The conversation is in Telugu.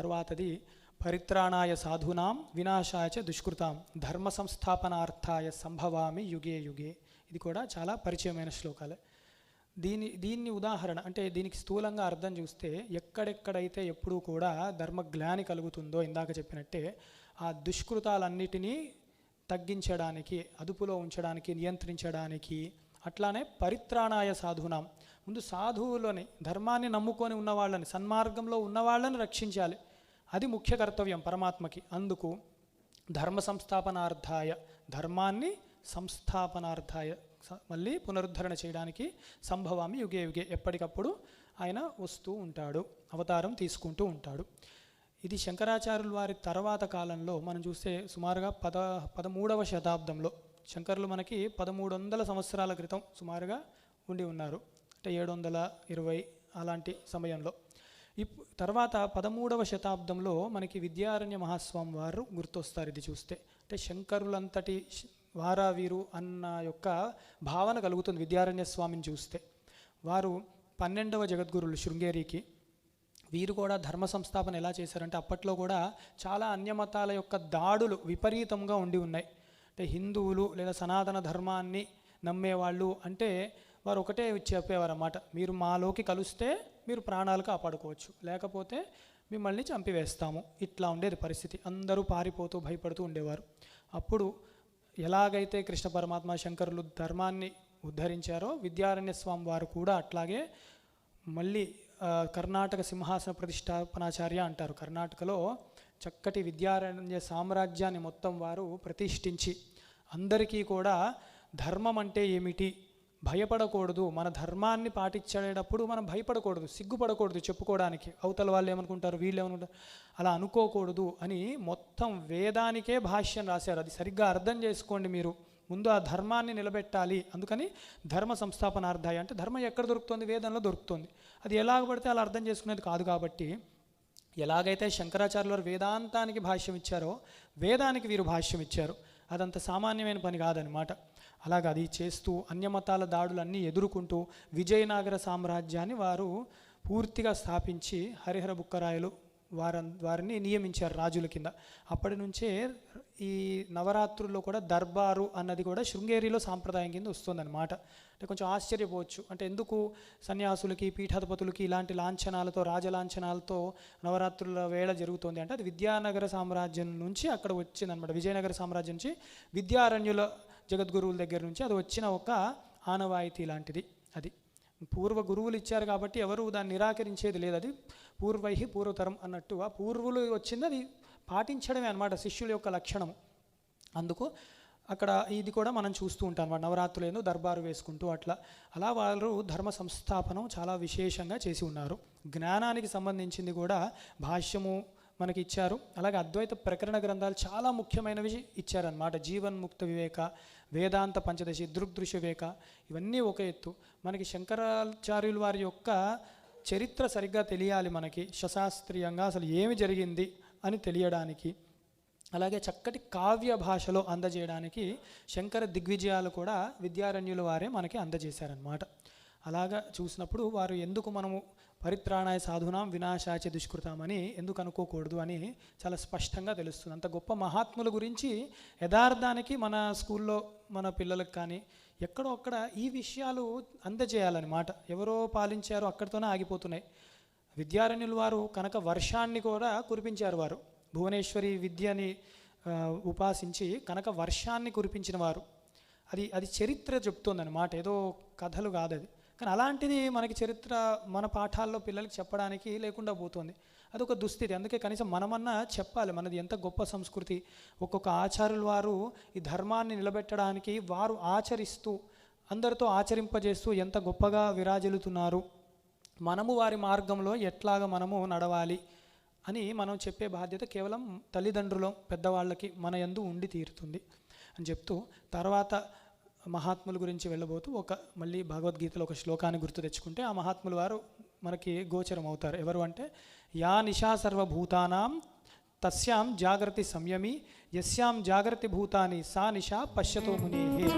తర్వాతది పరిత్రాణాయ సాధూనాం వినాశాయ చ దుష్కృతాం ధర్మ సంస్థాపనార్థాయ సంభవామి యుగే యుగే. ఇది కూడా చాలా పరిచయమైన శ్లోకాలే. దీని దీన్ని ఉదాహరణ అంటే దీనికి స్థూలంగా అర్థం చూస్తే ఎక్కడెక్కడైతే ఎప్పుడూ కూడా ధర్మగ్లాని కలుగుతుందో ఇందాక చెప్పినట్టే ఆ దుష్కృతాలన్నిటినీ తగ్గించడానికి అదుపులో ఉంచడానికి నియంత్రించడానికి అట్లానే పరిత్రాణాయ సాధునాం. ముందు సాధువులని ధర్మాన్ని నమ్ముకొని ఉన్నవాళ్ళని సన్మార్గంలో ఉన్న వాళ్ళని రక్షించాలి. అది ముఖ్య కర్తవ్యం పరమాత్మకి. అందుకు ధర్మ సంస్థాపనార్థాయ ధర్మాన్ని సంస్థాపనార్థాయ మళ్ళీ పునరుద్ధరణ చేయడానికి సంభవామి యుగే యుగే ఎప్పటికప్పుడు ఆయన వస్తూ ఉంటాడు అవతారం తీసుకుంటూ ఉంటాడు. ఇది శంకరాచార్యుల వారి తర్వాత కాలంలో మనం చూస్తే సుమారుగా పద పదమూడవ శతాబ్దంలో శంకరులు మనకి పదమూడు వందల సంవత్సరాల క్రితం సుమారుగా ఉండి ఉన్నారు. అంటే ఏడు వందల ఇరవై అలాంటి సమయంలో. ఇప్ తర్వాత పదమూడవ శతాబ్దంలో మనకి విద్యారణ్య మహాస్వామి వారు గుర్తొస్తారు ఇది చూస్తే. అంటే శంకరులంతటి వారా వీరు అన్న యొక్క భావన కలుగుతుంది విద్యారణ్య స్వామిని చూస్తే. వారు పన్నెండవ జగద్గురులు శృంగేరికి. వీరు కూడా ధర్మ సంస్థాపన ఎలా చేశారంటే అప్పట్లో కూడా చాలా అన్యమతాల యొక్క దాడులు విపరీతంగా ఉండి ఉన్నాయి. అంటే హిందువులు లేదా సనాతన ధర్మాన్ని నమ్మేవాళ్ళు అంటే వారు ఒకటే చెప్పేవారన్నమాట. మీరు మాలోకి కలిస్తే మీరు ప్రాణాలు కాపాడుకోవచ్చు. లేకపోతే మిమ్మల్ని చంపివేస్తాము. ఇట్లా ఉండేది పరిస్థితి. అందరూ పారిపోతూ భయపడుతూ ఉండేవారు. అప్పుడు ఎలాగైతే కృష్ణ పరమాత్మ శంకరులు ధర్మాన్ని ఉద్ధరించారో విద్యారణ్య స్వామి వారు కూడా అట్లాగే మళ్ళీ కర్ణాటక సింహాసన ప్రతిష్టాపనాచార్య అంటారు. కర్ణాటకలో చక్కటి విద్యారణ్య సామ్రాజ్యాన్ని మొత్తం వారు ప్రతిష్ఠించి అందరికీ కూడా ధర్మం అంటే ఏమిటి? భయపడకూడదు. మన ధర్మాన్ని పాటించేటప్పుడు మనం భయపడకూడదు సిగ్గుపడకూడదు చెప్పుకోవడానికి. అవతల వాళ్ళు ఏమనుకుంటారు వీళ్ళు ఏమనుకుంటారు అలా అనుకోకూడదు అని మొత్తం వేదానికే భాష్యం రాశారు. అది సరిగ్గా అర్థం చేసుకోండి మీరు. ముందు ఆ ధర్మాన్ని నిలబెట్టాలి. అందుకని ధర్మ సంస్థాపనార్థాయ అంటే ధర్మం ఎక్కడ దొరుకుతుంది? వేదంలో దొరుకుతుంది. అది ఎలాగ పడితే అలా అర్థం చేసుకునేది కాదు కాబట్టి ఎలాగైతే శంకరాచార్యుల వారు వేదాంతానికి భాష్యం ఇచ్చారో వేదానికి వీరు భాష్యం ఇచ్చారు. అదంత సామాన్యమైన పని కాదనమాట అలాగ అది చేస్తూ అన్యమతాల దాడులన్నీ ఎదుర్కొంటూ విజయనగర సామ్రాజ్యాన్ని వారు పూర్తిగా స్థాపించి హరిహర బుక్కరాయలు వార వారిని నియమించారు రాజుల కింద. అప్పటి నుంచే ఈ నవరాత్రుల్లో కూడా దర్బారు అన్నది కూడా శృంగేరిలో సాంప్రదాయం కింద వస్తుందన్నమాట. అంటే కొంచెం ఆశ్చర్యపోవచ్చు. అంటే ఎందుకు సన్యాసులకి పీఠాధిపతులకి ఇలాంటి లాంఛనాలతో రాజలాంఛనాలతో నవరాత్రుల వేళ జరుగుతుంది? అంటే అది విద్యానగర సామ్రాజ్యం నుంచి అక్కడ వచ్చిందనమాట విజయనగర సామ్రాజ్యం నుంచి విద్యారణ్యుల జగద్గురువుల దగ్గర నుంచి అది వచ్చిన ఒక ఆనవాయితీ లాంటిది అది. పూర్వ గురువులు ఇచ్చారు కాబట్టి ఎవరు దాన్ని నిరాకరించేది లేదు. అది పూర్వై పూర్వతరం అన్నట్టు ఆ పూర్వులు వచ్చింది అది పాటించడమే అనమాట శిష్యుల యొక్క లక్షణము. అందుకు అక్కడ ఇది కూడా మనం చూస్తూ ఉంటాం అన్నమాట నవరాత్రులు ఏందో దర్బారు వేసుకుంటూ అట్లా. అలా వారు ధర్మ సంస్థాపనం చాలా విశేషంగా చేసి ఉన్నారు. జ్ఞానానికి సంబంధించింది కూడా భాష్యము మనకి ఇచ్చారు అలాగే అద్వైత ప్రకరణ గ్రంథాలు చాలా ముఖ్యమైనవి ఇచ్చారనమాట జీవన్ముక్త వివేక వేదాంత పంచదశి దృగ్దృశ్య వివేక ఇవన్నీ ఒక ఎత్తు. మనకి శంకరాచార్యుల వారి యొక్క చరిత్ర సరిగ్గా తెలియాలి మనకి. శశాస్త్రీయంగా అసలు ఏమి జరిగింది అని తెలియడానికి. అలాగే చక్కటి కావ్య భాషలో అందజేయడానికి శంకర దిగ్విజయాలు కూడా విద్యారణ్యుల వారే మనకి అందజేశారనమాట అలాగా చూసినప్పుడు వారు ఎందుకు మనము పరిత్రాణాయ సాధునాం వినాశాచ దుష్కృతామని ఎందుకు అనుకోకూడదు అని చాలా స్పష్టంగా తెలుస్తుంది. అంత గొప్ప మహాత్ముల గురించి యథార్థానికి మన స్కూల్లో మన పిల్లలకు కానీ ఎక్కడో అక్కడ ఈ విషయాలు అందజేయాలన్నమాట ఎవరో పాలించారో అక్కడితోనే ఆగిపోతున్నాయి. విద్యారణ్యుల వారు కనుక వర్షాన్ని కూడా కురిపించారు వారు. భువనేశ్వరి విద్యని ఉపాసించి కనుక వర్షాన్ని కురిపించిన వారు. అది అది చరిత్ర చెప్తుందన్నమాట. ఏదో కథలు కాదు అది కానీ అలాంటిది మనకి చరిత్ర మన పాఠాల్లో పిల్లలకి చెప్పడానికి లేకుండా పోతుంది. అదొక దుస్థితి. అందుకే కనీసం మనమన్నా చెప్పాలి. మనది ఎంత గొప్ప సంస్కృతి. ఒక్కొక్క ఆచార్యుల వారు ఈ ధర్మాన్ని నిలబెట్టడానికి వారు ఆచరిస్తూ అందరితో ఆచరింపజేస్తూ ఎంత గొప్పగా విరాజిల్లుతున్నారు. మనము వారి మార్గంలో ఎట్లాగా మనము నడవాలి అని మనం చెప్పే బాధ్యత కేవలం తల్లిదండ్రులు పెద్దవాళ్ళకి మన యందు ఉండి తీరుతుంది అని చెప్తూ తర్వాత మహాత్ముల గురించి వెళ్ళబోతూ ఒక మళ్ళీ భగవద్గీతలో ఒక శ్లోకాన్ని గుర్తు తెచ్చుకుంటే ఆ మహాత్ముల వారు మనకి గోచరం అవుతారు. ఎవరు అంటే యా నిశా సర్వభూతానాం తస్యాం జాగ్రత్త సంయమి యస్యాం జాగ్రత్త భూతాని సా నిశా పశ్యతో మునేహే